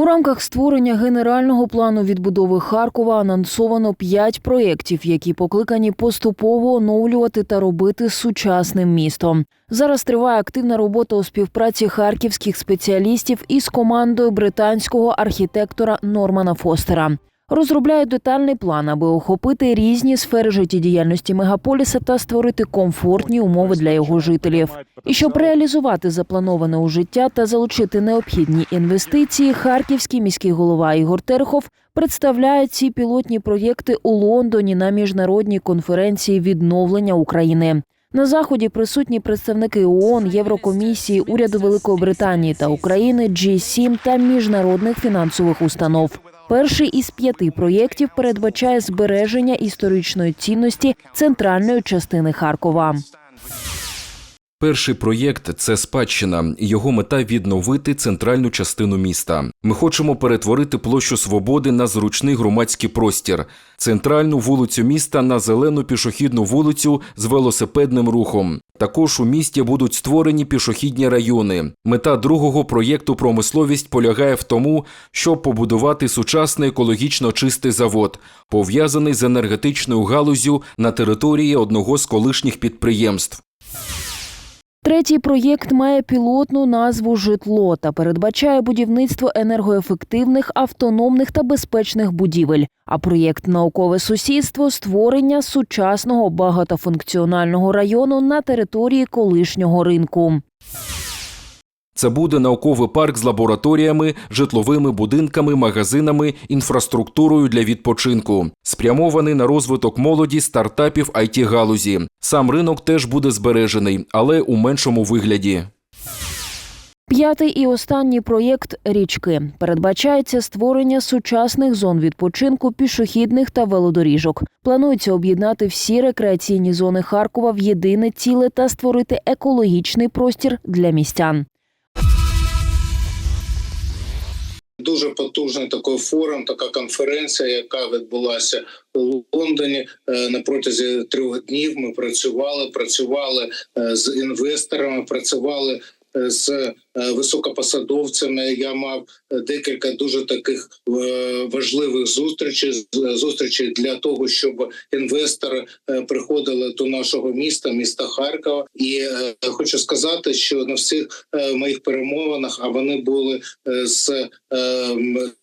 У рамках створення генерального плану відбудови Харкова анонсовано п'ять проєктів, які покликані поступово оновлювати та робити сучасним містом. Зараз триває активна робота у співпраці харківських спеціалістів із командою британського архітектора Нормана Фостера. Розробляють детальний план, аби охопити різні сфери життєдіяльності мегаполіса та створити комфортні умови для його жителів. І щоб реалізувати заплановане у життя та залучити необхідні інвестиції, харківський міський голова Ігор Терхов представляє ці пілотні проєкти у Лондоні на міжнародній конференції відновлення України. На заході присутні представники ООН, Єврокомісії, уряду Великої Британії та України, G7 та міжнародних фінансових установ. Перший із п'яти проєктів передбачає збереження історичної цінності центральної частини Харкова. Перший проєкт це спадщина. Його мета відновити центральну частину міста. Ми хочемо перетворити площу свободи на зручний громадський простір, центральну вулицю міста на зелену пішохідну вулицю з велосипедним рухом. Також у місті будуть створені пішохідні райони. Мета другого проєкту промисловість полягає в тому, щоб побудувати сучасний екологічно чистий завод, пов'язаний з енергетичною галузю на території одного з колишніх підприємств. Третій проєкт має пілотну назву Житло та передбачає будівництво енергоефективних, автономних та безпечних будівель. А проєкт Наукове сусідство створення сучасного багатофункціонального району на території колишнього ринку. Це буде науковий парк з лабораторіями, житловими будинками, магазинами, інфраструктурою для відпочинку, спрямований на розвиток молоді, стартапів it галузі. Сам ринок теж буде збережений, але у меншому вигляді. П'ятий і останній проєкт річки передбачається створення сучасних зон відпочинку, пішохідних та велодоріжок. Планується об'єднати всі рекреаційні зони Харкова в єдине ціле та створити екологічний простір для містян. Дуже потужний такий форум, така конференція, яка відбулася у Лондоні. Е, На протязі трьох днів ми працювали, працювали е, з інвесторами, працювали е, з високопосадовцями. Я мав е, декілька дуже таких е, важливих зустрічей зустрічей для того, щоб інвестори е, приходили до нашого міста, міста Харкова. І е, хочу сказати, що на всіх е, моїх перемовинах, а вони були е, з е,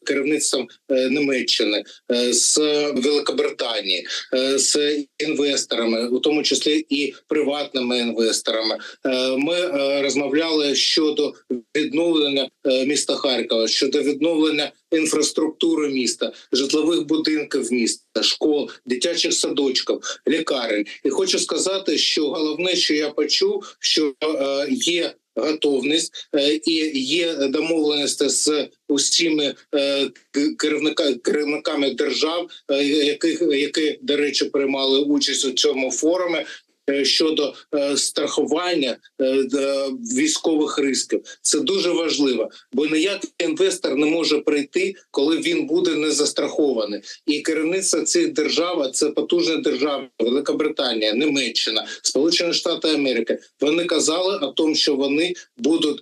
керівництвом е, Німеччини, е, з Великобританії, е, з інвесторами, у тому числі і приватними інвесторами. Е, Ми е, розмовляли щодо відновлення е, міста Харкова, щодо відновлення інфраструктури міста, житлових будинків міста, школ, дитячих садочків, лікарень. І хочу сказати, що головне, що я почув, що е, є готовність е, і є домовленості з усіми керівниками держав, яких які, до речі, приймали участь у цьому форумі. Е, Щодо е, страхування е, військових ризиків, це дуже важливо, бо ніякий інвестор не може прийти, коли він буде не застрахований. І керівництво цих держав, це потужні держави, Великобританія, Німеччина, Сполучені Штати Америки. Вони казали о тому, що вони будуть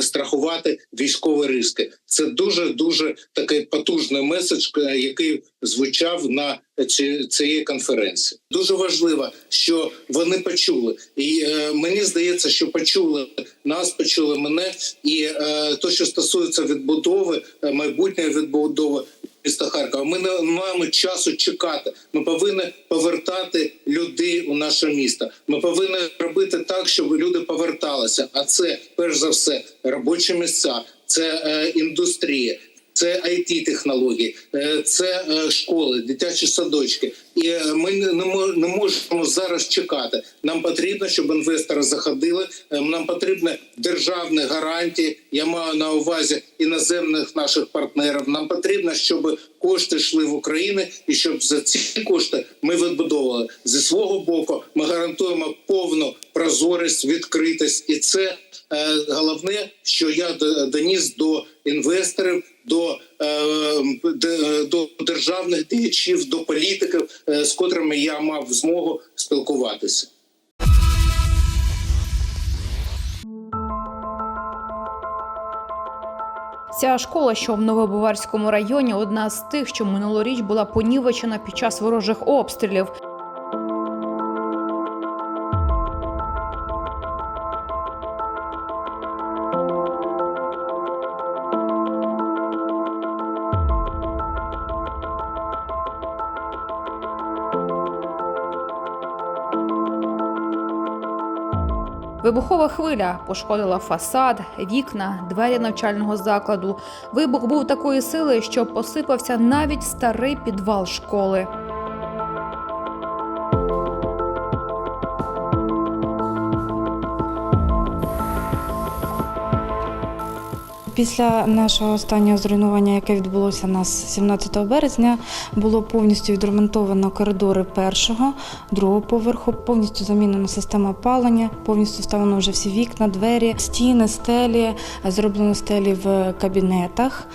страхувати військові риски. Це дуже дуже такий потужний меседж, е, який звучав на цієї конференції. Дуже важливо, що вони почули, і е, мені здається, що почули нас, почули мене, і е, то, що стосується відбудови, е, майбутньої відбудови. Міста Харкова, ми не маємо часу чекати. Ми повинні повертати людей у наше місто. Ми повинні робити так, щоб люди поверталися. А це перш за все робочі місця, це е, індустрія, це it технології, е, це е, школи, дитячі садочки. І е, ми не, не мо- не можемо зараз чекати. Нам потрібно, щоб інвестори заходили. Нам потрібні державні гарантії. Я маю на увазі іноземних наших партнерів. Нам потрібно, щоб кошти йшли в Україну, і щоб за ці кошти ми відбудовували зі свого боку. Ми гарантуємо повну прозорість, відкритість, і це головне, що я доніс до інвесторів, до, е, до державних діячів, до політиків, е, з котрими я мав змогу спілкуватися. Ця школа, що в Новобаварському районі, одна з тих, що минулоріч була понівечена під час ворожих обстрілів. Вибухова хвиля пошкодила фасад, вікна, двері навчального закладу. Вибух був такої сили, що посипався навіть старий підвал школи. Після нашого останнього зруйнування, яке відбулося у нас 17 березня, було повністю відремонтовано коридори першого, другого поверху, повністю замінена система опалення, повністю вставлено вже всі вікна, двері, стіни, стелі, зроблено стелі в кабінетах.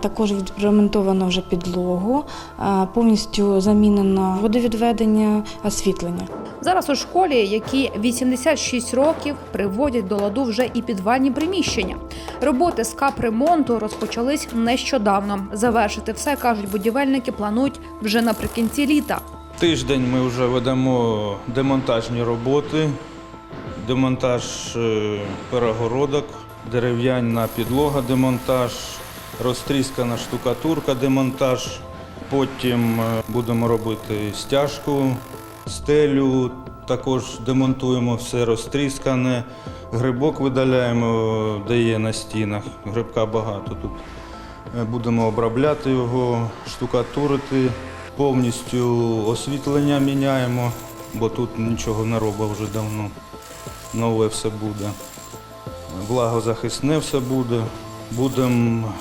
Також відремонтовано вже підлогу, повністю замінено водовідведення, освітлення. Зараз у школі, які 86 років, приводять до ладу вже і підвальні приміщення. Роботи з капремонту розпочались нещодавно. Завершити все кажуть будівельники. Планують вже наприкінці літа. Тиждень ми вже ведемо демонтажні роботи, демонтаж е, перегородок, дерев'яна підлога, демонтаж, розтріскана штукатурка, демонтаж. Потім е, будемо робити стяжку, стелю, також демонтуємо все розтріскане, грибок видаляємо, де є на стінах. Грибка багато тут. Е, Будемо обробляти його, штукатурити, повністю освітлення міняємо, бо тут нічого не робить вже давно. Нове все буде. Влагозахисне все буде. Будемо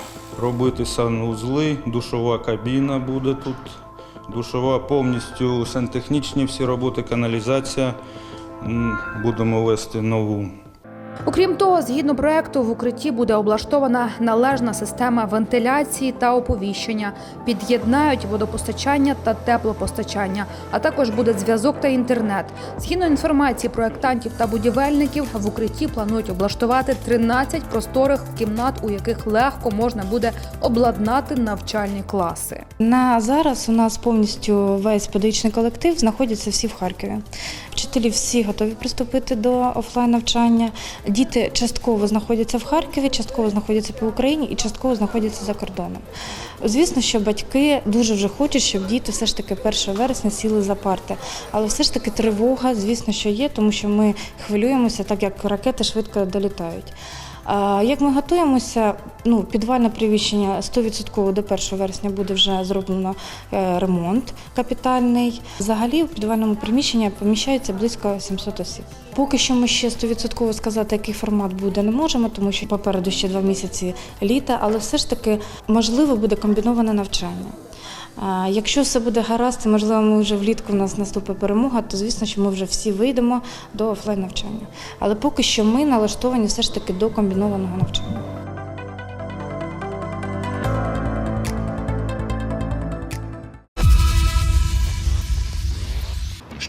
робити санузли, душова кабіна буде тут. Душова повністю сантехнічні всі роботи, каналізація. Будемо вести нову. Окрім того, згідно проекту, в укритті буде облаштована належна система вентиляції та оповіщення, під'єднають водопостачання та теплопостачання, а також буде зв'язок та інтернет. Згідно інформації проектантів та будівельників, в укритті планують облаштувати 13 просторих кімнат, у яких легко можна буде обладнати навчальні класи. На зараз у нас повністю весь педагогічний колектив знаходяться всі в Харкові. Вчителі всі готові приступити до офлайн навчання. Діти частково знаходяться в Харкові, частково знаходяться по Україні і частково знаходяться за кордоном. Звісно, що батьки дуже вже хочуть, щоб діти все ж таки 1 вересня сіли за парти. Але все ж таки тривога, звісно, що є, тому що ми хвилюємося, так як ракети швидко долітають. Як ми готуємося, ну, підвальне приміщення 100% до 1 вересня буде вже зроблено е, ремонт капітальний. Взагалі в підвальному приміщенні поміщається близько 700 осіб. Поки що ми ще 100% сказати, який формат буде, не можемо, тому що попереду ще два місяці літа, але все ж таки можливо буде комбіноване навчання. Якщо все буде гаразд, і можливо, ми вже влітку в нас наступить перемога, то звісно, що ми вже всі вийдемо до офлайн навчання. Але поки що ми налаштовані все ж таки до комбінованого навчання.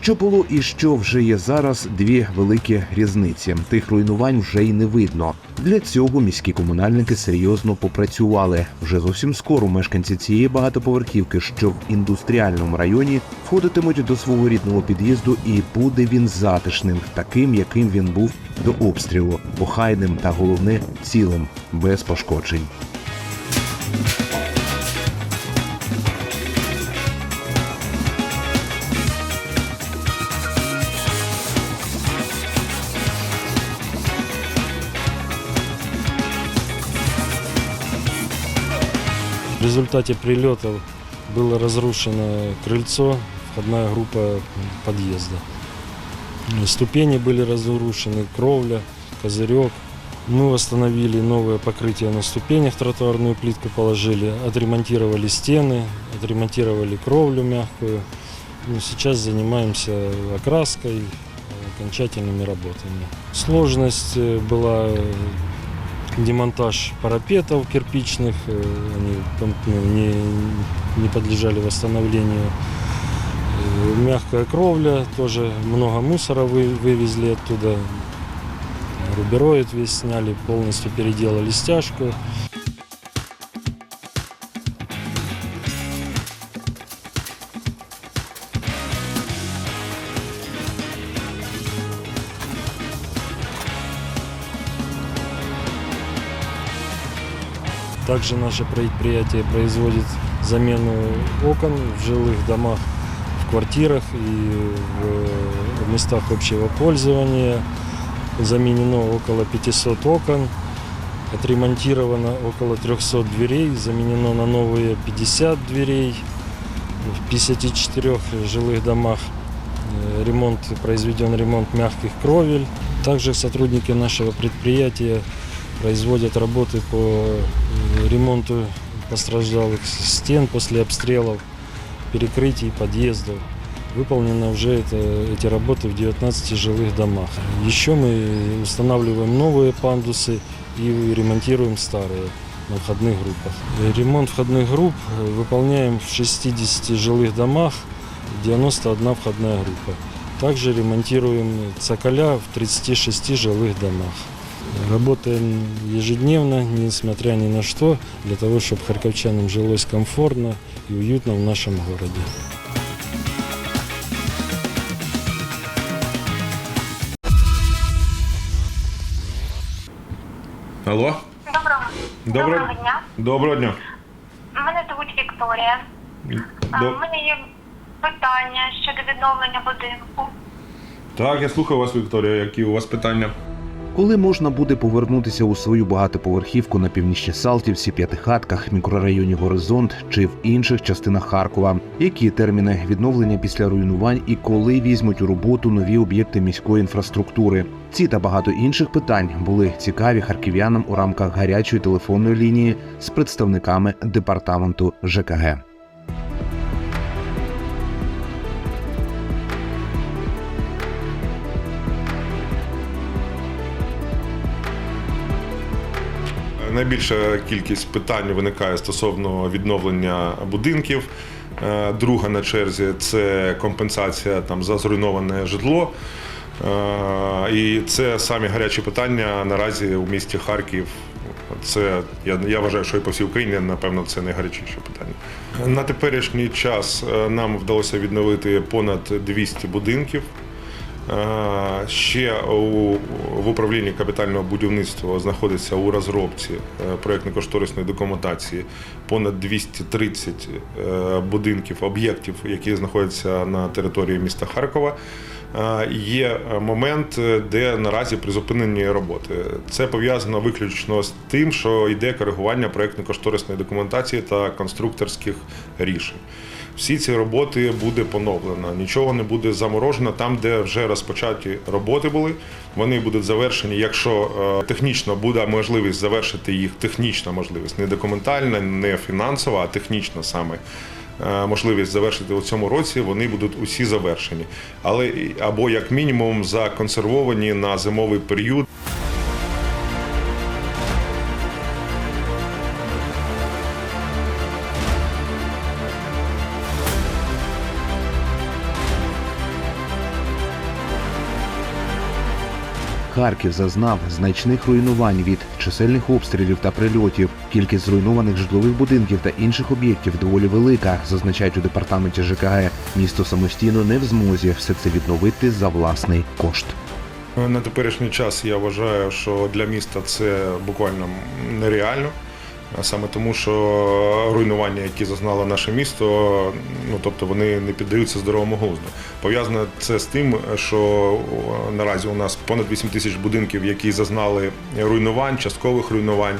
Що було і що вже є зараз дві великі різниці. Тих руйнувань вже й не видно. Для цього міські комунальники серйозно попрацювали. Вже зовсім скоро мешканці цієї багатоповерхівки, що в індустріальному районі, входитимуть до свого рідного під'їзду, і буде він затишним, таким, яким він був до обстрілу, охайним та головне цілим, без пошкоджень. В результате прилетов было разрушено крыльцо, входная группа подъезда. Ступени были разрушены, кровля, козырек. Мы восстановили новое покрытие на ступенях, тротуарную плитку положили, отремонтировали стены, отремонтировали кровлю мягкую. Ну, сейчас занимаемся окраской, окончательными работами. Сложность э, была э, демонтаж парапетов кирпичных, э, они там, ну, не, не подлежали восстановлению. Э, Мягкая кровля, тоже много мусора вы, вывезли оттуда. Рубероид весь сняли, полностью переделали стяжку. Также наше предприятие производит замену окон в жилых домах, в квартирах и в местах общего пользования. Заменено около 500 окон, отремонтировано около 300 дверей, заменено на новые 50 дверей в 54 жилых домах. Э, Ремонт, произведен ремонт мягких кровель. Также сотрудники нашего предприятия производят работы по э, ремонту пострадалых стен после обстрелов, перекрытий подъездов. Выполнено уже это, эти работы в 19 жилых домах. Еще мы устанавливаем новые пандусы и ремонтируем старые на входных группах. Ремонт входных групп э, выполняем в 60 жилых домах, 91 входная группа. Также ремонтируем цоколя в 36 жилых домах. Работаем ежедневно, несмотря ни на что, для того, чтобы харьковчанам жилось комфортно и уютно в нашем городе. Алло? Доброго, Доброго, доброго дня. доброго дня. Мене звуть Вікторія. До- У мене є питання щодо відновлення будинку. Так, я слухаю вас, Вікторія. Які у вас питання? Коли можна буде повернутися у свою багатоповерхівку на північній Салтівці, п'ятихатках, мікрорайоні Горизонт чи в інших частинах Харкова? Які терміни відновлення після руйнувань і коли візьмуть у роботу нові об'єкти міської інфраструктури? Ці та багато інших питань були цікаві харків'янам у рамках гарячої телефонної лінії з представниками департаменту ЖКГ. Найбільша кількість питань виникає стосовно відновлення будинків. Е, Друга на черзі це компенсація там за зруйноване житло. Е, І це самі гарячі питання наразі у місті Харків. Це я, я вважаю, що і по всій Україні, напевно, це найгарячіше питання. На теперішній час е, нам вдалося відновити понад 200 будинків. Е, Ще у, в управлінні капітального будівництва знаходиться у розробці е, проєктно-кошторисної документації понад 230 е, будинків, об'єктів, які знаходяться на території міста Харкова. Є момент, де наразі призупинені роботи. Це пов'язано виключно з тим, що йде коригування проєктно-кошторисної документації та конструкторських рішень. Всі ці роботи буде поновлено. Нічого не буде заморожено там, де вже розпочаті роботи були. Вони будуть завершені, якщо е, технічно буде можливість завершити їх, технічна можливість, не документальна, не фінансова, а технічна саме. е, Можливість завершити у цьому році, вони будуть усі завершені, але або як мінімум законсервовані на зимовий період. Харків зазнав значних руйнувань від чисельних обстрілів та прильотів. Кількість зруйнованих житлових будинків та інших об'єктів доволі велика, зазначають у департаменті ЖКГ. Місто самостійно не в змозі все це відновити за власний кошт. На теперішній час я вважаю, що для міста це буквально нереально. Саме тому, що руйнування, які зазнало наше місто, ну тобто вони не піддаються здоровому глузду. Пов'язано це з тим, що наразі у нас понад 8 тисяч будинків, які зазнали руйнувань, часткових руйнувань,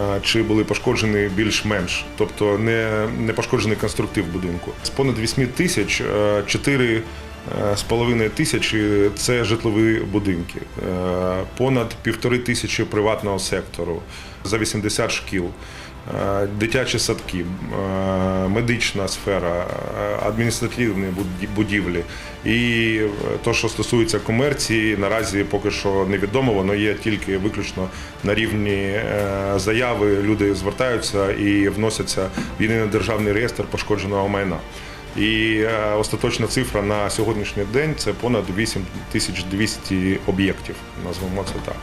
е, чи були пошкоджені більш-менш, тобто не, не пошкоджений конструктив будинку. З понад 8 тисяч е, 4 Е, з половиною тисячі це житлові будинки, Е, понад півтори тисячі приватного сектору, за 80 шкіл, е, дитячі садки, е, медична сфера, е, адміністративні буд- будівлі. І е, то, що стосується комерції, наразі поки що невідомо, воно є тільки виключно на рівні е, заяви. Люди звертаються і вносяться в єдиний державний реєстр пошкодженого майна. І е, остаточна цифра на сьогоднішній день це понад 8200 об'єктів, назвемо це так.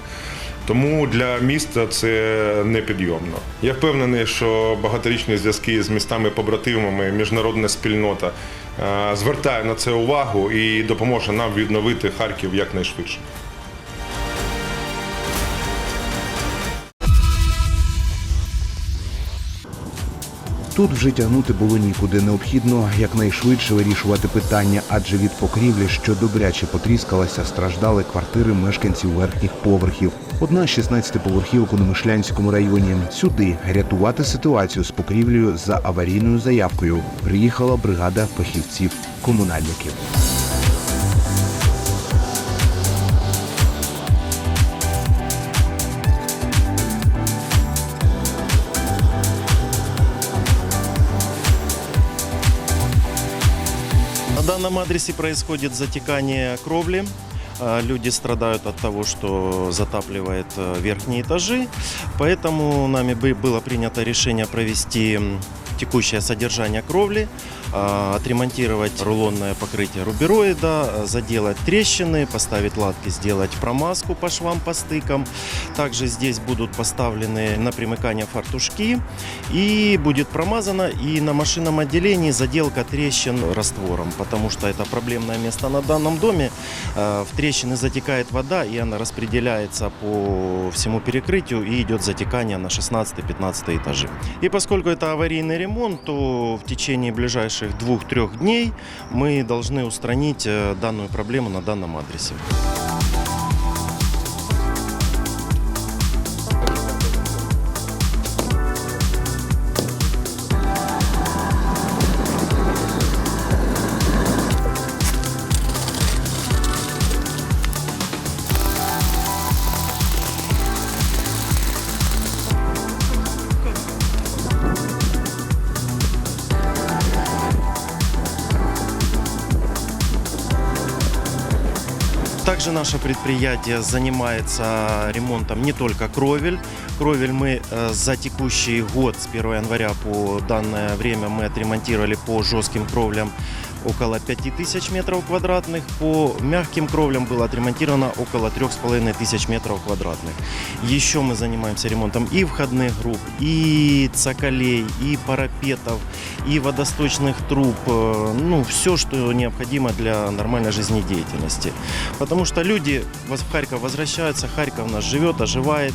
Тому для міста це непідйомно. Я впевнений, що багаторічні зв'язки з містами-побратимами, міжнародна спільнота е, звертає на це увагу і допоможе нам відновити Харків якнайшвидше. Тут вже тягнути було нікуди. Необхідно якнайшвидше вирішувати питання, адже від покрівлі, що добряче потріскалася, страждали квартири мешканців верхніх поверхів. Одна з 16 поверхівок у Немишлянському районі. Сюди рятувати ситуацію з покрівлею за аварійною заявкою приїхала бригада фахівців данном адресе происходит затекание кровли. А, Люди страдают от того, что затапливает э, верхние этажи. Поэтому нами бы- было принято решение провести м, текущее содержание кровли, а, Отремонтировать рулонное покрытие рубероида, а, заделать трещины, поставить латки, сделать промазку по швам, по стыкам. Также здесь будут поставлены на примыкание фартушки и будет промазано и на машинном отделении заделка трещин раствором, потому что это проблемное место на данном доме. Э, В трещины затекает вода и она распределяется по всему перекрытию и идет затекание на 16-15 этажи. И поскольку это аварийный ремонт, то в течение ближайших двух-трех дней мы должны устранить э, данную проблему на данном адресе. наше предприятие занимается ремонтом не только кровель. Кровель мы э, за текущий год с 1 января по данное время мы отремонтировали по жестким кровлям около 5000 метров квадратных. По мягким кровлям было отремонтировано около 3500 метров квадратных. Еще мы занимаемся ремонтом и входных групп, и цоколей, и парапетов, и водосточных труб. э, Ну, все, что необходимо для нормальной жизнедеятельности. Потому что люди в Харьков возвращаются, Харьков нас живет, оживает.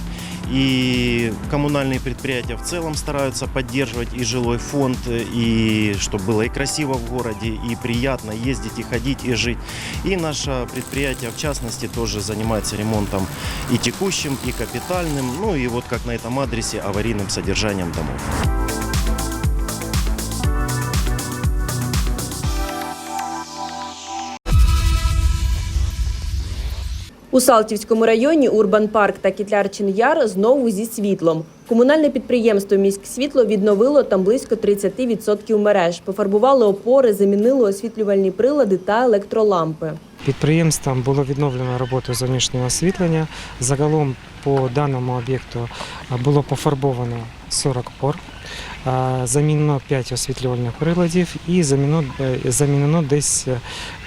И коммунальные предприятия в целом стараются поддерживать и жилой фонд, и чтобы было и красиво в городе, и приятно ездить, и ходить, и жить. И наше предприятие, в частности, тоже занимается ремонтом и текущим, и капитальным, ну и вот как на этом адресе аварийным содержанием домов. У Салтівському районі Урбан Парк та Кітлярчин Яр знову зі світлом. Комунальне підприємство «Міськсвітло» відновило там близько 30% мереж, пофарбували опори, замінили освітлювальні прилади та електролампи. Підприємством було відновлено роботу зовнішнього освітлення. Загалом по даному об'єкту було пофарбовано 40 пор, замінено 5 освітлювальних приладів і замінено, е, замінено десь е,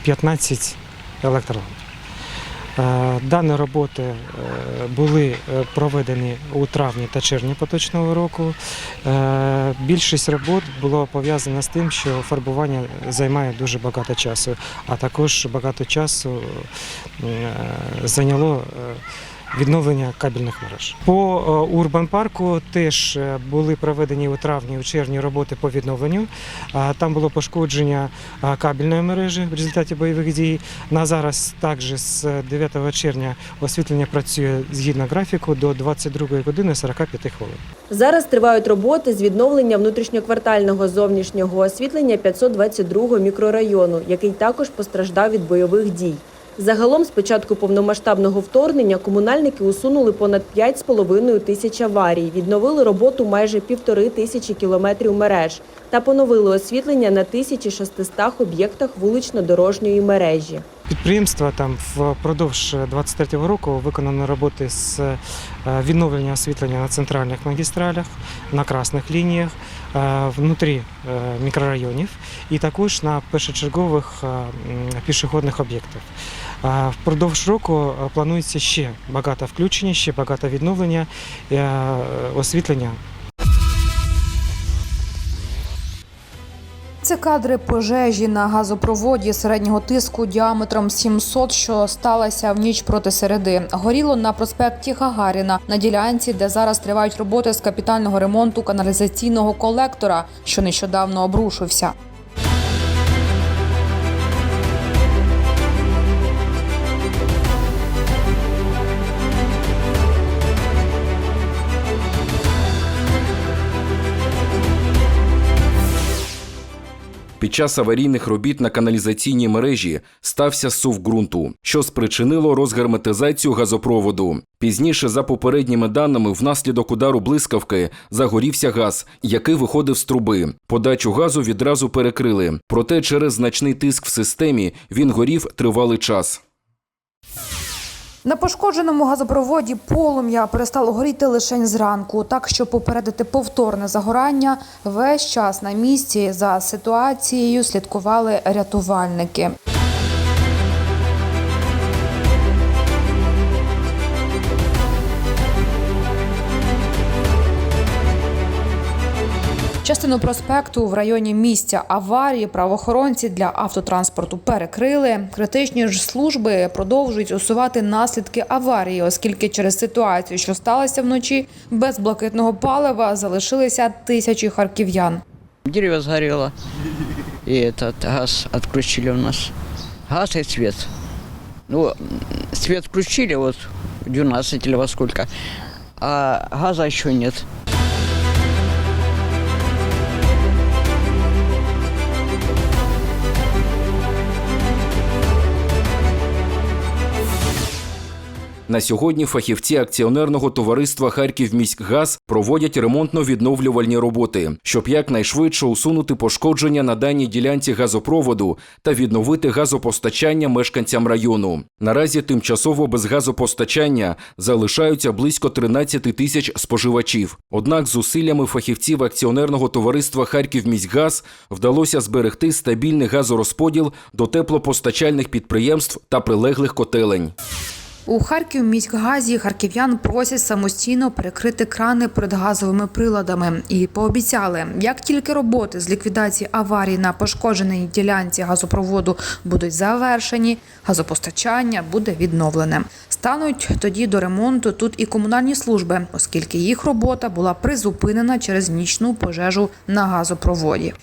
15 електроламп. Е, Дані роботи е, були е, проведені у травні та червні поточного року. Більшість робот було пов'язано з тим, що фарбування займає дуже багато часу, а також багато часу зайняло відновлення кабельних мереж. По е, Урбан парку теж е, були проведені у травні, у червні роботи по відновленню. Там було пошкодження кабельної мережі в результаті бойових дій. На зараз також з 9 червня освітлення працює згідно графіку до 22 години 45 хвилин. Зараз тривають роботи з відновлення внутрішньоквартального зовнішнього освітлення 522 мікрорайону, який також постраждав від бойових дій. Загалом з початку повномасштабного вторгнення комунальники усунули понад 5,5 тисяч аварій, відновили роботу майже півтори тисячі кілометрів мереж та поновили освітлення на 1600 об'єктах вулично-дорожньої мережі. Підприємства там впродовж 23-го року виконано роботи з е, відновлення освітлення на центральних магістралях, на красних лініях, е, внутрі е, мікрорайонів і також на першочергових пішохідних об'єктах. Впродовж року е, планується ще багато включення, ще багато відновлення е, освітлення це кадри пожежі на газопроводі середнього тиску діаметром 700, що сталася в ніч проти середи. Горіло на проспекті Гагаріна на ділянці, де зараз тривають роботи з капітального ремонту каналізаційного колектора, що нещодавно обрушився. Під час аварійних робіт на каналізаційній мережі стався сув ґрунту, що спричинило розгерметизацію газопроводу. Пізніше, за попередніми даними, внаслідок удару блискавки загорівся газ, який виходив з труби. Подачу газу відразу перекрили. Проте через значний тиск в системі він горів тривалий час. На пошкодженому газопроводі полум'я перестало горіти лише зранку. Так, що попередити повторне загорання, весь час на місці за ситуацією слідкували рятувальники. Частину проспекту в районі місця аварії правоохоронці для автотранспорту перекрили. Критичні ж служби продовжують усувати наслідки аварії, оскільки через ситуацію, що сталася вночі, без блакитного палива залишилися тисячі харків'ян. Дерево сгорело. И этот газ отключили у нас. Газ и свет. Ну, м, свет включили вот в 12 или во сколько, а газа еще нет. На сьогодні фахівці акціонерного товариства Харківміськгаз проводять ремонтно-відновлювальні роботи, щоб якнайшвидше усунути пошкодження на даній ділянці газопроводу та відновити газопостачання мешканцям району. Наразі тимчасово без газопостачання залишаються близько 13 тисяч споживачів. Однак зусиллями фахівців акціонерного товариства Харківміськгаз вдалося зберегти стабільний газорозподіл до теплопостачальних підприємств та прилеглих котелень. У Харківміськгазі харків'ян просять самостійно перекрити крани перед газовими приладами і пообіцяли, як тільки роботи з ліквідації аварії на пошкодженій ділянці газопроводу будуть завершені, газопостачання буде відновлене. Стануть тоді до ремонту тут і комунальні служби, оскільки їх робота була призупинена через нічну пожежу на газопроводі.